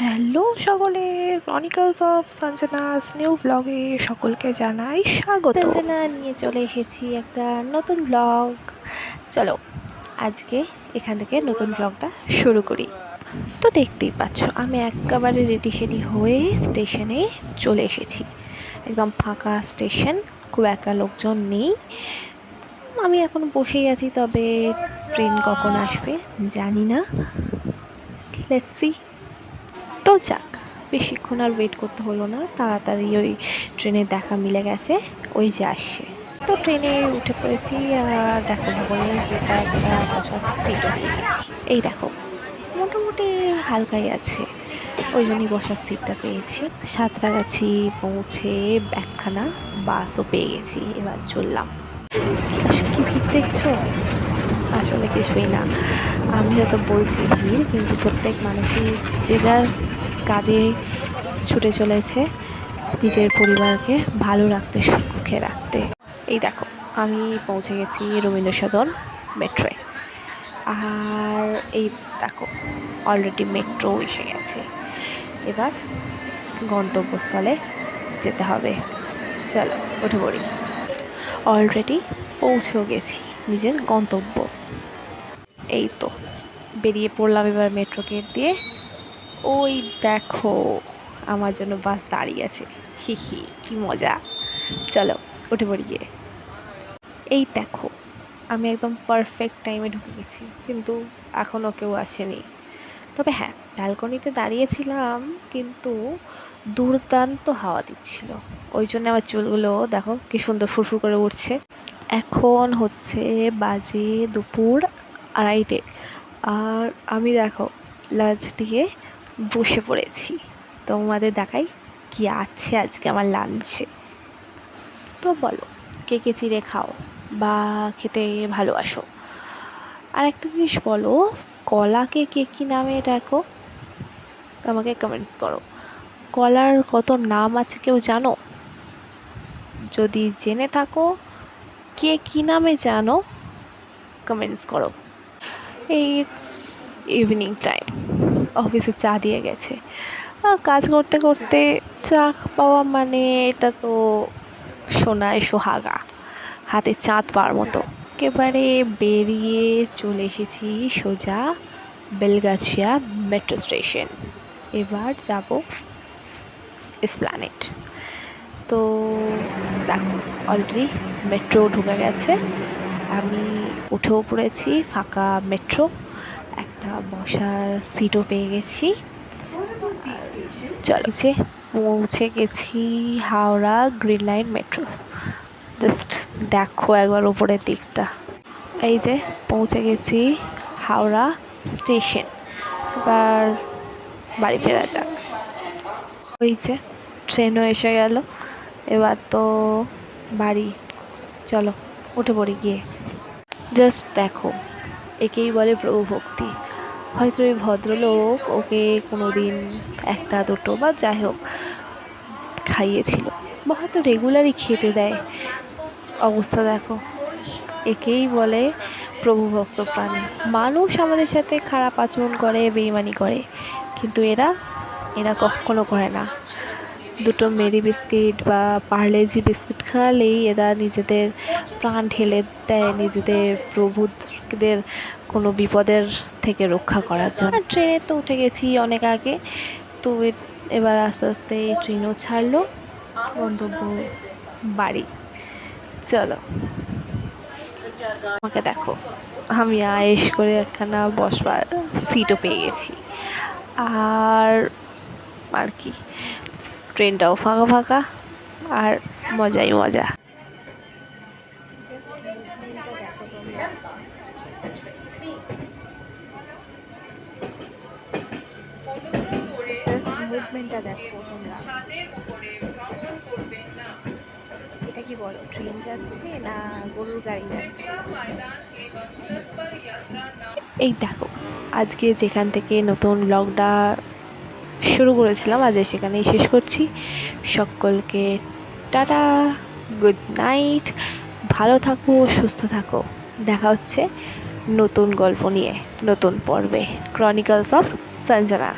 Hello সকলে Chronicles of সঞ্জনাস new ব্লগে সকলকে জানাই স্বাগত। সঞ্জনা নিয়ে চলে এসেছি একটা নতুন ব্লগ চলো, আজকে এখান থেকে নতুন ব্লগটা শুরু করি। তো দেখতেই পাচ্ছ, আমি একেবারে রেডি সেডি হয়ে স্টেশনে চলে এসেছি। একদম ফাঁকা স্টেশন খুব একটা লোকজন নেই। আমি এখন বসেই আছি, তবে ট্রেন কখন আসবে জানি না। লেটস তো যাক। বেশিক্ষণ আর ওয়েট করতে হলো না, তাড়াতাড়ি ওই ট্রেনের দেখা মিলে গেছে, ওই যে আসছে। তো ট্রেনে উঠে পড়েছি, আর দেখো বলে একটা বসার পেয়ে গেছি। এই দেখো, মোটামুটি হালকাই আছে, ওই জন্যই বসার সিটটা পেয়েছি। সাঁতরাগাছি পৌঁছে একখানা বাসও পেয়ে গেছি, এবার চললাম। কি ভিড় দেখছ? আসলে কিছুই না। আমি হয়তো বলছি ভিড়, কিন্তু প্রত্যেক মানুষই যে যার কাজে ছুটে চলেছে নিজের পরিবারকে ভালো রাখতে, সুখে রাখতে। এই দেখো, আমি পৌঁছে গেছি রবীন্দ্র সদন মেট্রোয়। আর এই দেখো অলরেডি মেট্রো এসে গেছে। এবার গন্তব্যস্থলে যেতে হবে। চলো, উঠে পড়ি। অলরেডি পৌঁছেও গেছি নিজের গন্তব্য। এই তো, বেরিয়ে পড়লাম এবার মেট্রো গেট দিয়ে। ওই দেখো, আমার জন্য বাস দাঁড়িয়ে আছে। হি হি, কি মজা। চলো, উঠে পড়ি গিয়ে। এই দেখো, আমি একদম পারফেক্ট টাইমে ঢুকে গেছি, কিন্তু এখনও কেউ আসেনি। তবে হ্যাঁ ব্যালকনিতে দাঁড়িয়েছিলাম, কিন্তু দুর্দান্ত হাওয়া দিচ্ছিল। ওই জন্য আমার চুলগুলো, দেখো, কি সুন্দর ফুরফুর করে উঠছে। এখন হচ্ছে বাজে দুপুর আড়াইটে। আর আমি দেখো লাঞ্চ দিয়ে বসে পড়েছি। তোমাদের দেখাই কি আছে আজকে আমার লাঞ্চে তো বলো, কে কে চিড়ে খাও বা খেতে ভালোবাসো? আর একটা জিনিস বলো, কলাকে কে কী নামে ডাকো? আমাকে কমেন্টস করো। কলার কত নাম আছে কেউ জানো? যদি জেনে থাকো, কে কী নামে জানো কমেন্টস করো। ইটস ইভিনিং টাইম অফিসে চা দিয়ে গেছে। কাজ করতে করতে চা পাওয়া মানে এটা তো সোনায় সোহাগা, হাতে চাঁদ পাওয়ার মতো। একেবারে বেরিয়ে চলে এসেছি সোজা বেলগাছিয়া মেট্রো স্টেশন। এবার যাব এসপ্ল্যানেট তো দেখো অলরেডি মেট্রো ঢুকে গেছে। আমি উঠেও পড়েছি ফাঁকা মেট্রো। একটা বসার সিটও পেয়ে গেছি। চলেছে পৌঁছে গেছি Howrah green line metro. Just দেখো একবার উপরের দিকটা। এই যে পৌঁছে গেছি হাওড়া স্টেশন। এবার বাড়ি ফেরা যাক। ওই যে ট্রেনও এসে গেল। এবার তো বাড়ি। চলো, উঠে পড়ি গিয়ে। জাস্ট দেখো, একেই বলে প্রভু ভক্তি হয়তো ওই ভদ্রলোক ওকে কোনো দিন একটা, দুটো বা যাই হোক খাইয়েছিল। বা হয়তো রেগুলারই খেতে দেয়। অবস্থা দেখো। একেই বলে প্রভুভক্ত প্রাণী। মানুষ আমাদের সাথে খারাপ আচরণ করে, বেইমানি করে। কিন্তু এরা এরা কখনো করে না। দুটো মেরি বিস্কিট বা পার্লেজি বিস্কিট খাওয়ালেই এরা নিজেদের প্রাণ ঢেলে দেয়, নিজেদের প্রভুদের কোনো বিপদের থেকে রক্ষা করার জন্য। ট্রেনে তো উঠে গেছি অনেক আগে, তো এবার আস্তে আস্তে ট্রেনও ছাড়লো, গন্তব্য বাড়ি। চলো। আমাকে দেখো, আমি আয়েস করে একখানা বসবার সিটও পেয়ে গেছি। আর আর কি? ট্রেনটাও ফাঁকা ফাঁকা আর মজাই মজা। মুভমেন্টটা দেখো তোমরা। এটা কি বলো ট্রেন যাচ্ছে না গরুর গাড়ি যাচ্ছে? এই দেখো আজকে যেখান থেকে নতুন ব্লগটা শুরু করেছিলাম, আজ সেখানেই শেষ করছি। সকলকে টাটা, গুড নাইট, ভালো থাকো, সুস্থ থাকো। দেখা হচ্ছে নতুন গল্প নিয়ে, নতুন পর্বে। Chronicles of Sanjana